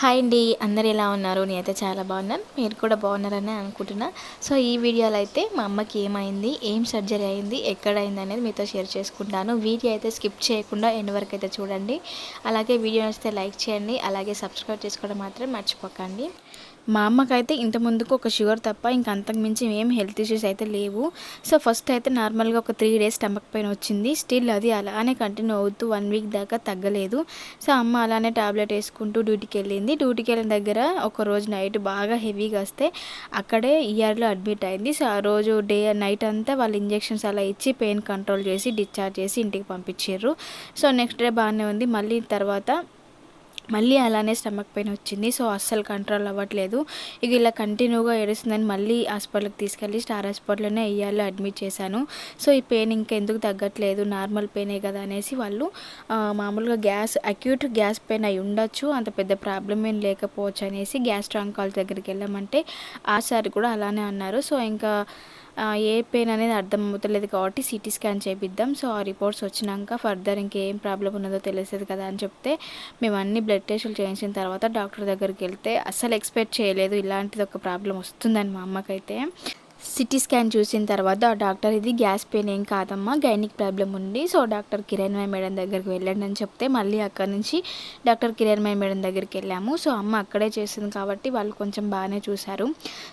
Hi అండి అందరు ఎలా ఉన్నారు? నేనైతే చాలా బాగున్నాను మీరు కూడా బాగున్నారని అనుకుంటున్నా. సో ఈ వీడియోలో అయితే మా అమ్మకి ఏమైంది ఏం సర్జరీ అయింది ఎక్కడ అయింది అనేది మీతో షేర్ చేసుకుంటాను. వీడియో అయితే స్కిప్ చేయకుండా ఎండ్ వరకు అయితే చూడండి. అలాగే వీడియో నచ్చితే లైక్ చేయండి అలాగే సబ్స్క్రైబ్ చేసుకోవడం మాత్రం మర్చిపోకండి. మా అమ్మకైతే ఇంత ముందుకు ఒక షుగర్ తప్ప ఇంక అంతకు మించి ఏం హెల్త్ ఇష్యూస్ అయితే లేవు. సో ఫస్ట్ అయితే నార్మల్గా ఒక త్రీ డేస్ స్టమక్ పెయిన్ వచ్చింది. స్టిల్ అది అలానే కంటిన్యూ అవుతూ వన్ వీక్ దాకా తగ్గలేదు. సో అమ్మ అలానే టాబ్లెట్ వేసుకుంటూ డ్యూటీకి వెళ్ళింది. డ్యూటీకి వెళ్ళిన దగ్గర ఒక రోజు నైట్ బాగా హెవీగా వస్తే అక్కడే ఇయర్లో అడ్మిట్ అయింది. సో ఆ రోజు డే నైట్ అంతా వాళ్ళు ఇంజెక్షన్స్ అలా ఇచ్చి పెయిన్ కంట్రోల్ చేసి డిశ్చార్జ్ చేసి ఇంటికి పంపించారు. సో నెక్స్ట్ డే బాగానే ఉంది. మళ్ళీ తర్వాత మళ్ళీ అలానే స్టమక్ పెయిన్ వచ్చింది. సో అస్సలు కంట్రోల్ అవ్వట్లేదు. ఇక ఇలా కంటిన్యూగా ఏడుస్తుందని మళ్ళీ హాస్పిటల్కి తీసుకెళ్ళి స్టార్ హాస్పిటల్లోనే ఇయ్యాలో అడ్మిట్ చేశాను. సో ఈ పెయిన్ ఇంకా ఎందుకు తగ్గట్లేదు? నార్మల్ పెయినే కదా అనేసి వాళ్ళు మామూలుగా గ్యాస్ అక్యూట్ గ్యాస్ పెయిన్ అయి ఉండొచ్చు అంత పెద్ద ప్రాబ్లం ఏం లేకపోవచ్చు అనేసి గ్యాస్ కాల్ దగ్గరికి వెళ్ళామంటే ఆ సార్ కూడా అలానే అన్నారు. సో ఇంకా ఏ పెయిన్ అనేది అర్థం అవుతలేదు కాబట్టి సిటీ స్కాన్ చేపిద్దాం. సో ఆ రిపోర్ట్స్ వచ్చినాక ఫర్దర్ ఇంకేం ప్రాబ్లం ఉన్నదో తెలిసేది కదా అని చెప్తే మేము అన్ని బ్లడ్ టెస్టులు చేయించిన తర్వాత డాక్టర్ దగ్గరికి వెళ్తే అస్సలు ఎక్స్పెక్ట్ చేయలేదు ఇలాంటిది ఒక ప్రాబ్లం వస్తుందని మా అమ్మకైతే. సిటీ స్కాన్ చూసిన తర్వాత ఆ డాక్టర్ ఇది గ్యాస్ పెయిన్ ఏం కాదమ్మా గైనిక్ ప్రాబ్లం ఉంది సో డాక్టర్ కిరణ్మయ మేడం దగ్గరికి వెళ్ళండి అని చెప్తే మళ్ళీ అక్కడ నుంచి డాక్టర్ కిరణ్మయ మేడం దగ్గరికి వెళ్ళాము. సో అమ్మ అక్కడే చేసింది కాబట్టి వాళ్ళు కొంచెం బాగానే చూశారు.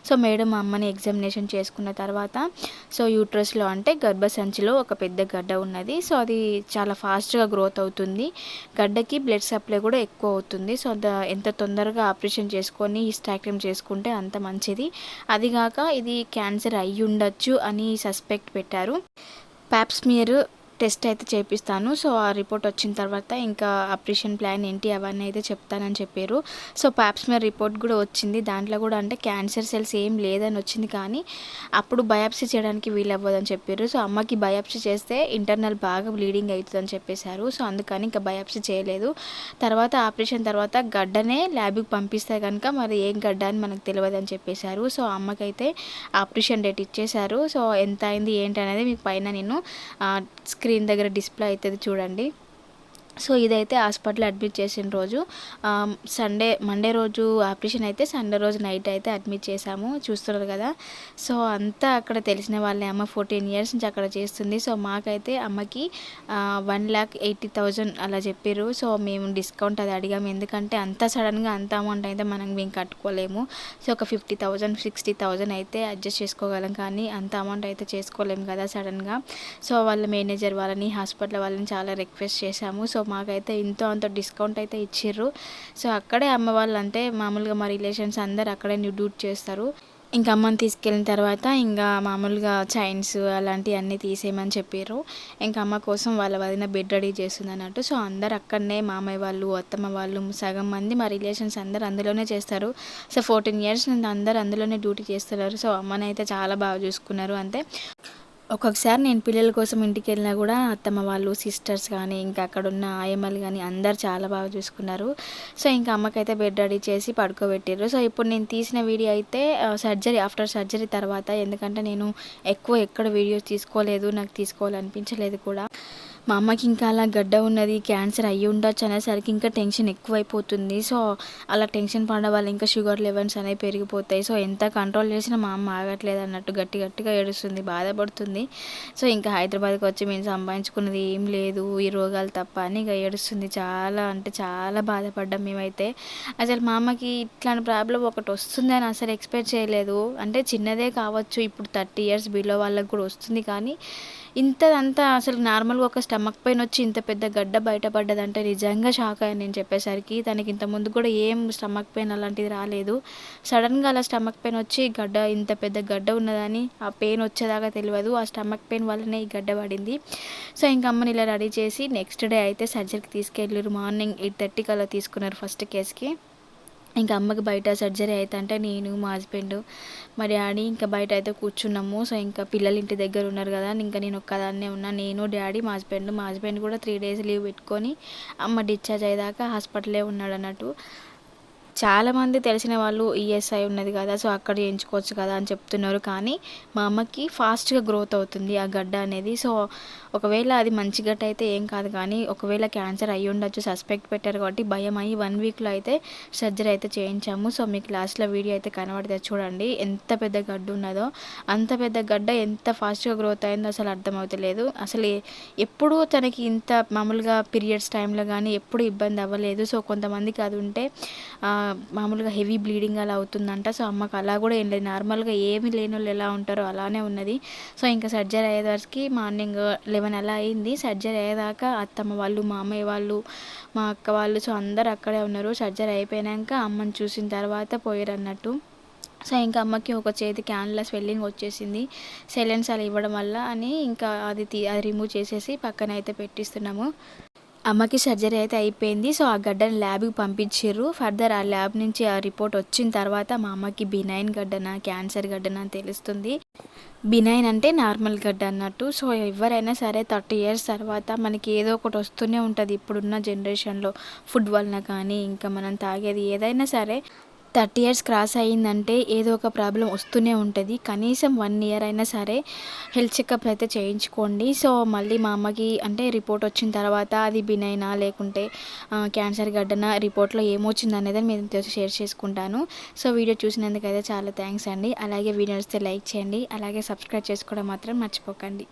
సో మేడం అమ్మని ఎగ్జామినేషన్ చేసుకున్న తర్వాత సో యూట్రస్లో అంటే గర్భసంచిలో ఒక పెద్ద గడ్డ ఉన్నది సో అది చాలా ఫాస్ట్గా గ్రోత్ అవుతుంది గడ్డకి బ్లడ్ సప్లై కూడా ఎక్కువ అవుతుంది సో ఎంత తొందరగా ఆపరేషన్ చేసుకొని హిస్టాక్టమ్ చేసుకుంటే అంత మంచిది అదిగాక ఇది క్యాన్సర్ క్యాన్సర్ అయ్యి ఉండొచ్చు అని సస్పెక్ట్ పెట్టారు. ప్యాప్స్మియర్ టెస్ట్ అయితే చేపిస్తాను. సో ఆ రిపోర్ట్ వచ్చిన తర్వాత ఇంకా ఆపరేషన్ ప్లాన్ ఏంటి అవన్నీ అయితే చెప్తానని చెప్పారు. సో పాప్స్మర్ రిపోర్ట్ కూడా వచ్చింది. దాంట్లో కూడా అంటే క్యాన్సర్ సెల్స్ ఏం లేదని వచ్చింది కానీ అప్పుడు బయాప్సీ చేయడానికి వీలవ్వదని చెప్పారు. సో అమ్మకి బయాప్సీ చేస్తే ఇంటర్నల్ బాగా బ్లీడింగ్ అవుతుందని చెప్పేశారు. సో అందుకని ఇంకా బయాప్సీ చేయలేదు. తర్వాత ఆపరేషన్ తర్వాత గడ్డనే ల్యాబ్కి పంపిస్తే కనుక మరి ఏం గడ్డ అని మనకు తెలియదు అని చెప్పేశారు. సో అమ్మకైతే ఆపరేషన్ డేట్ ఇచ్చేశారు. సో ఎంత అయింది ఏంటి అనేది మీకు పైన నేను స్క్రీన్ దగ్గర డిస్ప్లే అవుతుంది చూడండి. సో ఇదైతే హాస్పిటల్ అడ్మిట్ చేసిన రోజు. సండే మండే రోజు ఆపరేషన్ అయితే సండే రోజు నైట్ అయితే అడ్మిట్ చేశాము. చూస్తున్నారు కదా. సో అంతా అక్కడ తెలిసిన వాళ్ళే. అమ్మ ఫోర్టీన్ ఇయర్స్ నుంచి అక్కడ చేస్తుంది. సో మాకైతే అమ్మకి వన్ ల్యాక్ ఎయిటీ థౌజండ్ అలా చెప్పారు సో మేము డిస్కౌంట్ అది అడిగాము. ఎందుకంటే అంత సడన్గా అంత అమౌంట్ అయితే మనం మేము కట్టుకోలేము. సో ఒక ఫిఫ్టీ థౌజండ్ సిక్స్టీ థౌజండ్ అయితే అడ్జస్ట్ చేసుకోగలం. కానీ అంత అమౌంట్ అయితే చేసుకోలేము కదా సడన్గా. సో వాళ్ళ మేనేజర్ వాళ్ళని హాస్పిటల్ వాళ్ళని చాలా రిక్వెస్ట్ చేశాము. సో మాకైతే ఇంతో అంత డిస్కౌంట్ అయితే ఇచ్చిర్రు. సో అక్కడే అమ్మ వాళ్ళు అంటే మామూలుగా మా రిలేషన్స్ అందరు అక్కడే డ్యూట్ చేస్తారు. ఇంకా అమ్మని తీసుకెళ్ళిన తర్వాత ఇంకా మామూలుగా చైన్స్ అలాంటివి అన్నీ తీసేయమని చెప్పారు ఇంకా అమ్మ కోసం వాళ్ళ వదిన బెడ్ రెడీ చేస్తుంది అన్నట్టు సో అందరు అక్కడనే మామయ్య వాళ్ళు అత్తమ్మ వాళ్ళు సగం మంది మా రిలేషన్స్ అందరు అందులోనే చేస్తారు. సో ఫోర్టీన్ ఇయర్స్ నుండి అందరు అందులోనే డ్యూటీ చేస్తున్నారు. సో అమ్మని అయితే చాలా బాగా చూసుకున్నారు అంతే. ఒక్కొక్కసారి నేను పిల్లల కోసం ఇంటికి వెళ్ళినా కూడా అత్తమ్మ వాళ్ళు సిస్టర్స్ కానీ ఇంకా అక్కడ ఉన్న ఆయమ్మలు కానీ అందరు చాలా బాగా చూసుకున్నారు. సో ఇంకా అమ్మకైతే బెడ్ రెడీ చేసి పడుకోబెట్టారు సో ఇప్పుడు నేను తీసిన వీడియో అయితే సర్జరీ ఆఫ్టర్ సర్జరీ తర్వాత ఎందుకంటే నేను ఎక్కువ ఎక్కడ వీడియోస్ తీసుకోలేదు నాకు తీసుకోవాలనిపించలేదు కూడా. మా అమ్మకి ఇంకా అలా గడ్డ ఉన్నది క్యాన్సర్ అయ్యి ఉండొచ్చు అనేసరికి ఇంకా టెన్షన్ ఎక్కువైపోతుంది. సో అలా టెన్షన్ పడడం వల్ల ఇంకా షుగర్ లెవెల్స్ అనేవి పెరిగిపోతాయి. సో ఎంత కంట్రోల్ చేసినా మా అమ్మ ఆగట్లేదు అన్నట్టు గట్టి గట్టిగా ఏడుస్తుంది బాధపడుతుంది. సో ఇంకా హైదరాబాద్కి వచ్చి మేము సంపాదించుకున్నది ఏం లేదు ఈ రోగాలు తప్ప అని ఇక ఏడుస్తుంది. చాలా అంటే చాలా బాధపడ్డాం మేమైతే. అసలు మా అమ్మకి ఇట్లాంటి ప్రాబ్లం ఒకటి వస్తుంది అని అసలు ఎక్స్పెక్ట్ చేయలేదు. అంటే చిన్నదే కావచ్చు ఇప్పుడు థర్టీ ఇయర్స్ బిలో వాళ్ళకి కూడా వస్తుంది కానీ ఇంతదంతా అసలు నార్మల్గా ఒక స్టమక్ పెయిన్ వచ్చి ఇంత పెద్ద గడ్డ బయటపడ్డదంటే నిజంగా షాక్ అయ్యాను నేను చెప్పేసరికి. తనకి ఇంత ముందు కూడా ఏం స్టమక్ పెయిన్ అలాంటిది రాలేదు. సడన్గా అలా స్టమక్ పెయిన్ వచ్చి గడ్డ ఇంత పెద్ద గడ్డ ఉన్నదని ఆ పెయిన్ వచ్చేదాకా తెలియదు. ఆ స్టమక్ పెయిన్ వల్లనే ఈ గడ్డ పడింది. సో ఇంక అమ్మని ఇలా రెడీ చేసి నెక్స్ట్ డే అయితే సర్జరీకి తీసుకెళ్ళారు మార్నింగ్ ఎయిట్ థర్టీకి అలా తీసుకున్నారు ఫస్ట్ కేసుకి. ఇంకా అమ్మకి బయట సర్జరీ అయితే అంటే నేను మా హస్బెండ్ మా డాడీ ఇంకా బయట అయితే కూర్చున్నాము. సో ఇంకా పిల్లలు ఇంటి దగ్గర ఉన్నారు కదా ఇంకా నేను ఒక్కదాన్నే ఉన్నా. నేను డాడీ మా హస్బెండ్ మా హస్బెండ్ కూడా త్రీ డేస్ లీవ్ పెట్టుకొని అమ్మ డిశ్చార్జ్ అయ్యేదాకా హాస్పిటలే ఉన్నాడు అన్నట్టు. చాలామంది తెలిసిన వాళ్ళు ఈఎస్ఐ ఉన్నది కదా సో అక్కడ చేయించుకోవచ్చు కదా అని చెప్తున్నారు. కానీ మా అమ్మకి ఫాస్ట్గా గ్రోత్ అవుతుంది ఆ గడ్డ అనేది. సో ఒకవేళ అది మంచి గడ్డ అయితే ఏం కాదు కానీ ఒకవేళ క్యాన్సర్ అయ్యి ఉండొచ్చు సస్పెక్ట్ పెట్టారు కాబట్టి భయం అయ్యి వన్ వీక్లో అయితే సర్జరీ అయితే చేయించాము. సో మీకు లాస్ట్లో వీడియో అయితే కనబడితే చూడండి ఎంత పెద్ద గడ్డ ఉన్నదో అంత పెద్ద గడ్డ ఎంత ఫాస్ట్గా గ్రోత్ అయిందో అసలు అర్థమవుతలేదు. అసలు ఎప్పుడు ఎప్పుడూ తనకి ఇంత మామూలుగా పీరియడ్స్ టైంలో కానీ ఎప్పుడు ఇబ్బంది అవ్వలేదు. సో కొంతమందికి అది ఉంటే మామూలుగా హెవీ బ్లీడింగ్ అలా అవుతుందంట. సో అమ్మకి అలా కూడా ఏం లేదు. నార్మల్గా ఏమి లేని వాళ్ళు ఎలా ఉంటారో అలానే ఉన్నది. సో ఇంకా సర్జరీ వరకు మార్నింగ్ లెవెన్ అలా అయింది. సర్జరీ అయ్యేదాకా అత్తమ్మ వాళ్ళు మా అమ్మయ్య వాళ్ళు మా అక్క వాళ్ళు సో అందరు అక్కడే ఉన్నారు. సర్జరీ అయిపోయాక అమ్మని చూసిన తర్వాత పోయారు అన్నట్టు. సో ఇంకా అమ్మకి ఒక చేతి క్యాన్ల స్వెల్లింగ్ వచ్చేసింది. సెలెన్స్ అలా ఇవ్వడం వల్ల అని ఇంకా అది తీ అది రిమూవ్ చేసేసి పక్కన అయితే పెట్టిస్తున్నాము. అమ్మకి సర్జరీ అయితే అయిపోయింది. సో ఆ గడ్డని ల్యాబ్కి పంపించారు ఫర్దర్ ఆ ల్యాబ్ నుంచి ఆ రిపోర్ట్ వచ్చిన తర్వాత మా అమ్మకి బినైన్ గడ్డన క్యాన్సర్ గడ్డన అని తెలుస్తుంది. బినైన్ అంటే నార్మల్ గడ్డ అన్నట్టు. సో ఎవరైనా సరే థర్టీ ఇయర్స్ తర్వాత మనకి ఏదో ఒకటి వస్తూనే ఉంటుంది. ఇప్పుడున్న జనరేషన్లో ఫుడ్ వలన కానీ ఇంకా మనం తాగేది ఏదైనా సరే థర్టీ ఇయర్స్ క్రాస్ అయ్యిందంటే ఏదో ఒక ప్రాబ్లం వస్తూనే ఉంటుంది. కనీసం వన్ ఇయర్ అయినా సరే హెల్త్ చెకప్ అయితే చేయించుకోండి. సో మళ్ళీ మా అమ్మకి అంటే రిపోర్ట్ వచ్చిన తర్వాత అది బినైనా లేకుంటే క్యాన్సర్ గడ్డన రిపోర్ట్లో ఏమొచ్చింది అనేది మీతో షేర్ చేసుకుంటాను. సో వీడియో చూసినందుకైతే చాలా థ్యాంక్స్ అండి. అలాగే వీడియో వస్తే లైక్ చేయండి. అలాగే సబ్స్క్రైబ్ చేసుకోవడం మాత్రం మర్చిపోకండి.